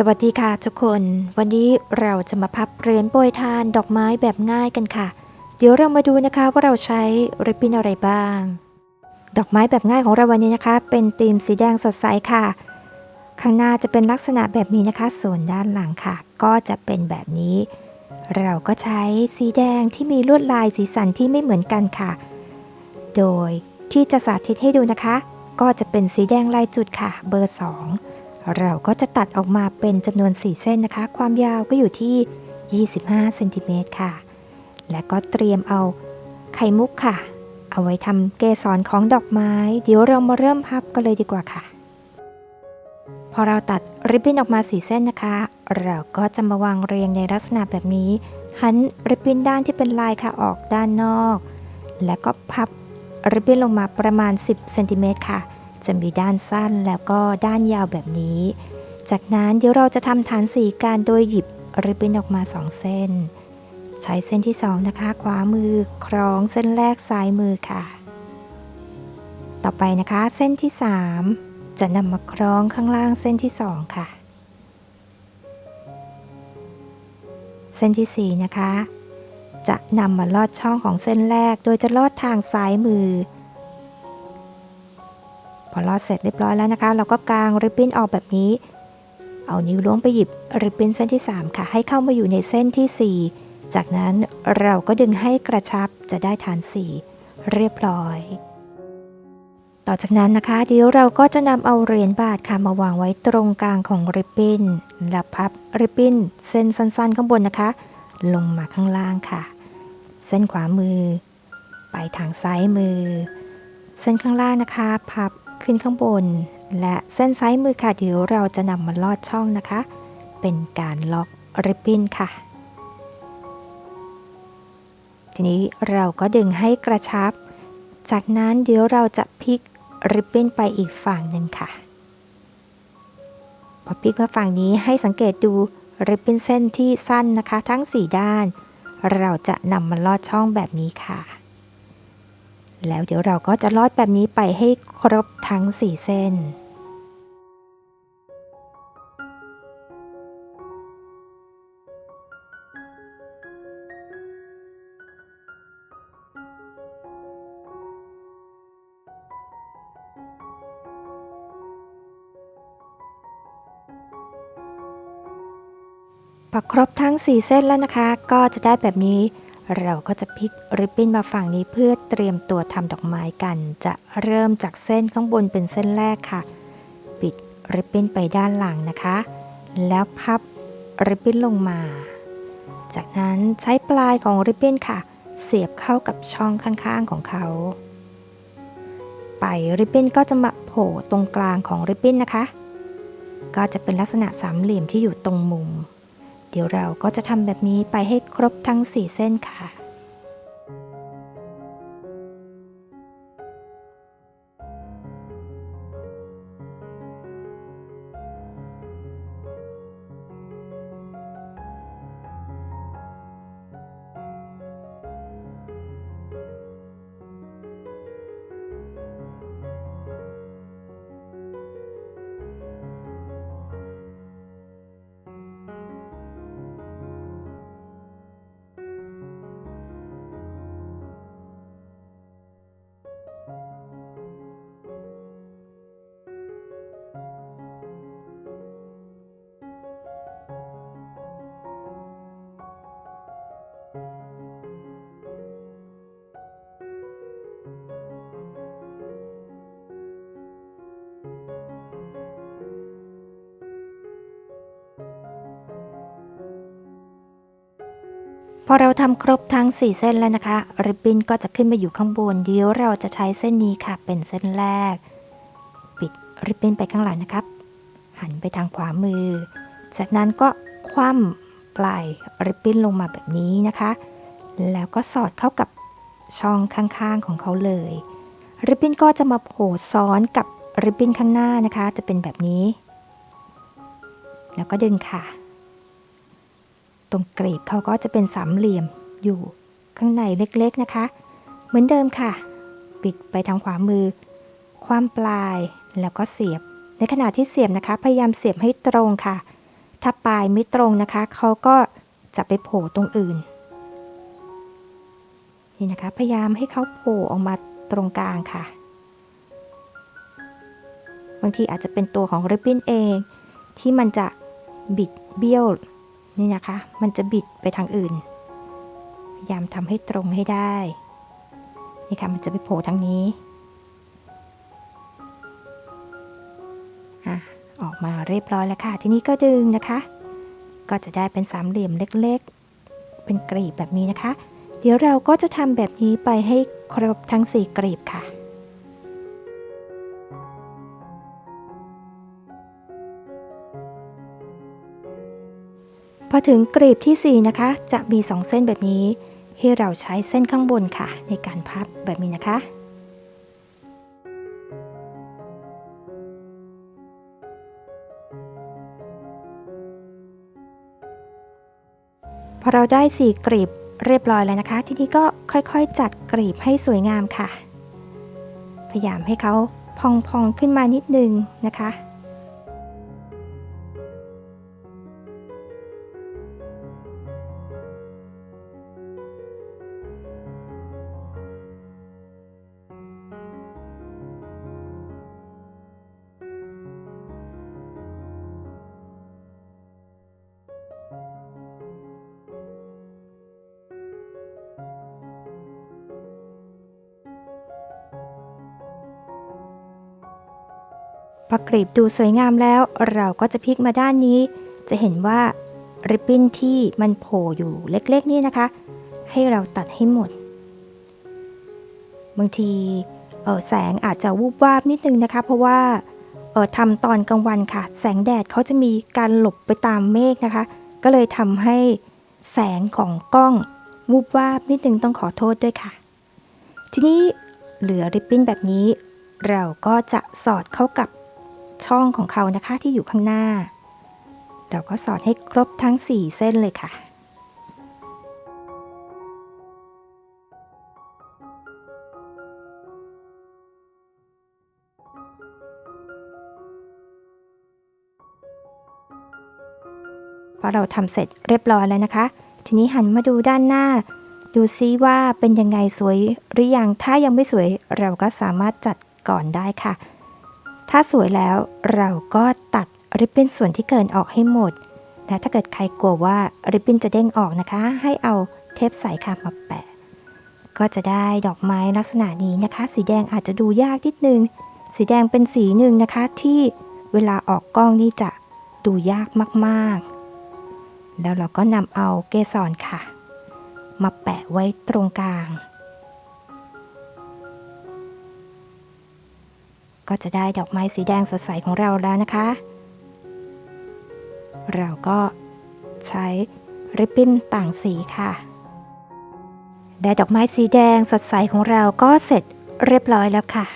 สวัสดีค่ะทุกคน วันนี้เราจะมาพับเหรียญโปรยทานดอกไม้แบบง่ายกันค่ะ เดี๋ยวเรามาดูนะคะว่าเราใช้ริบบิ้นอะไรบ้าง ดอกไม้แบบง่ายของเราวันนี้นะคะ เป็นธีมสีแดงสดใสค่ะ ข้างหน้าจะเป็นลักษณะแบบนี้นะคะ ส่วนด้านหลังค่ะ ก็จะเป็นแบบนี้ เราก็ใช้สีแดงที่มีลวดลายสีสันที่ไม่เหมือนกันค่ะ โดยที่จะสาธิตให้ดูนะคะ ก็จะเป็นสีแดงลายจุดค่ะ เบอร์ 2 เราก็จะตัดออกมาเป็นจำนวน 4 เส้นนะคะ ความยาวก็อยู่ที่ 25เซนติเมตรค่ะ และก็เตรียมเอาไข่มุกค่ะ เอาไว้ทำเกสรของดอกไม้ เดี๋ยวเรามาเริ่มพับกันเลยดีกว่าค่ะ พอเราตัดริบบิ้นออกมาสีเส้นนะคะ เราก็จะมาวางเรียงในลักษณะแบบนี้หันริบบิ้นด้านที่เป็นลายค่ะออกด้านนอก และก็พับริบบิ้นลงมาประมาณ 10เซนติเมตรค่ะ จะมีด้านสั้นแล้วก็ด้านยาวแบบนี้ จากนั้นเดี๋ยวเราจะทำฐานสีการโดยหยิบริบบิ้นออกมา2เส้น ใช้เส้นที่2นะคะขวามือคล้องเส้นแรกซ้ายมือค่ะ ต่อไปนะคะเส้นที่3จะนำมาคล้องข้างล่างเส้นที่2ค่ะ เส้นทีสี่4นะคะ จะนำมาลอดช่องของเส้นแรก โดยจะลอดทางซ้ายมือ พอลอดเสร็จเรียบร้อยแล้วนะคะ เราก็กางริบบิ้นออกแบบนี้ เอานิ้วล้วงไปหยิบริบบิ้นเส้นที่ 3 ค่ะ ให้เข้ามาอยู่ในเส้นที่ 4 จากนั้นเราก็ดึงให้กระชับจะได้ฐาน 4 เรียบร้อย ต่อจากนั้นนะคะเดี๋ยวเราก็จะนำเอาเหรียญบาทค่ะมาวางไว้ตรงกลางของริบบิ้นและพับริบบิ้นเส้นสั้นๆ ข้างบนนะคะ ลงมาข้างล่างค่ะ เส้นขวามือ ไปทางซ้ายมือ เส้นข้างล่างนะคะ พับ ขึ้นข้างบน และเส้นซ้ายมือค่ะเดี๋ยวเราจะนำมาลอดช่องนะคะ เป็นการล็อกริบบิ้นค่ะ ทีนี้เราก็ดึงให้กระชับ จากนั้นเดี๋ยวเราจะพลิกริบบิ้นไปอีกฝั่งหนึ่งค่ะพอพลิกมาฝั่งนี้ให้สังเกตดูริบบิ้นเส้นที่สั้นนะคะ ทั้ง 4 ด้าน เราจะนำมาลอดช่องแบบนี้ค่ะ แล้วเดี๋ยวเราก็จะลอดแบบนี้ไปให้ครบทั้ง 4 เส้นพอครบทั้ง 4 เส้นแล้วนะคะ ก็จะได้แบบนี้ เราก็จะพลิกริบบิ้นมาฝั่งนี้เพื่อเตรียมตัวทำดอกไม้กัน จะเริ่มจากเส้นข้างบนเป็นเส้นแรกค่ะ ปิดริบบิ้นไปด้านหลังนะคะ แล้วพับริบบิ้นลงมา จากนั้นใช้ปลายของริบบิ้นค่ะ เสียบเข้ากับช่องข้างๆของเขา ไปริบบิ้นก็จะมาโผล่ตรงกลางของริบบิ้นนะคะ ก็จะเป็นลักษณะสามเหลี่ยมที่อยู่ตรงมุม เดี๋ยวเราก็จะทำแบบนี้ไปให้ครบทั้ง 4 เส้นค่ะ พอเราทำครบทั้ง 4 เส้นแล้วนะคะ ริบบิ้นก็จะขึ้นมาอยู่ข้างบนเดี๋ยวเราจะใช้เส้นนี้ค่ะ เป็นเส้นแรก ปิดริบบิ้นไปข้างหลังนะครับ หันไปทางขวามือ จากนั้นก็คว่ำปลายริบบิ้นลงมาแบบนี้นะคะ แล้วก็สอดเข้ากับช่องข้างๆของเขาเลย ริบบิ้นก็จะมาโผล่ซ้อนกับริบบิ้นข้างหน้านะคะ จะเป็นแบบนี้ แล้วก็ดึงค่ะ ตรงกรีบเขาก็จะเป็นสามเหลี่ยมอยู่ข้างในเล็กๆนะคะ เหมือนเดิมค่ะ ปิดไปทางขวามือ ความปลายแล้วก็เสียบ ในขณะที่เสียบนะคะ พยายามเสียบให้ตรงค่ะ ถ้าปลายไม่ตรงนะคะเขาก็จะไปโผล่ตรงอื่นนี่นะคะ พยายามให้เขาโผล่ออกมาตรงกลางค่ะ บางทีอาจจะเป็นตัวของริบบิ้นเอง ที่มันจะบิดเบี้ยว นี่นะคะ มันจะบิดไปทางอื่น พยายามทำให้ตรงให้ได้ นี่ค่ะ มันจะไปโผล่ทางนี้อะออกมาเรียบร้อยแล้วค่ะ ทีนี้ก็ดึงนะคะ ก็จะได้เป็นสามเหลี่ยมเล็กๆ เป็นกรีบแบบนี้นะคะ เดี๋ยวเราก็จะทำแบบนี้ไปให้ครบทั้ง4กรีบค่ะ พอถึงกรีบที่ 4 นะคะ จะมี 2 เส้นแบบนี้ ให้เราใช้เส้นข้างบนค่ะ ในการพับแบบนี้นะคะ พอเราได้สี่กรีบเรียบร้อยแล้วนะคะ ทีนี้ก็ค่อยๆ จัดกรีบให้สวยงามค่ะ พยายามให้เขาพองๆขึ้นมานิดนึงนะคะ พอกรีบดูสวยงามแล้ว เราก็จะพลิกมาด้านนี้ จะเห็นว่าริบบิ้นที่มันโผล่อยู่เล็กๆนี่นะคะ ให้เราตัดให้หมด บางทีเออแสงอาจจะวูบวาบนิดนึงนะคะ เพราะว่าเออทำตอนกลางวันค่ะ แสงแดดเขาจะมีการหลบไปตามเมฆนะคะ ก็เลยทำให้แสงของกล้องวูบวาบนิดนึงต้องขอโทษด้วยค่ะ ทีนี้เหลือริบบิ้นแบบนี้ เราก็จะสอดเข้ากับ ช่องของเขานะคะที่อยู่ข้างหน้า เราก็สอดให้ครบทั้ง 4 เส้นเลยค่ะพอเราทำเสร็จเรียบร้อยแล้วนะคะ ทีนี้หันมาดูด้านหน้า ดูซิว่าเป็นยังไงสวยหรือยัง ถ้ายังไม่สวยเราก็สามารถจัดก่อนได้ค่ะ ถ้าสวยแล้วเราก็ตัดริบบิ้นส่วนที่เกินออกให้หมดและถ้าเกิดใครกลัวว่าริบบิ้นจะเด้งออกนะคะ ให้เอาเทปใสค่ะมาแปะ ก็จะได้ดอกไม้ลักษณะนี้นะคะ สีแดงอาจจะดูยากนิดนึง สีแดงเป็นสีหนึ่งนะคะ ที่เวลาออกกล้องนี่จะดูยากมากๆ แล้วเราก็นำเอาเกสรค่ะ มาแปะไว้ตรงกลาง ก็จะได้ดอกไม้สีแดงสดใสของเราแล้วนะคะ เราก็ใช้ริบบิ้นต่างสีค่ะ ได้ดอกไม้สีแดงสดใสของเราก็เสร็จเรียบร้อยแล้วค่ะ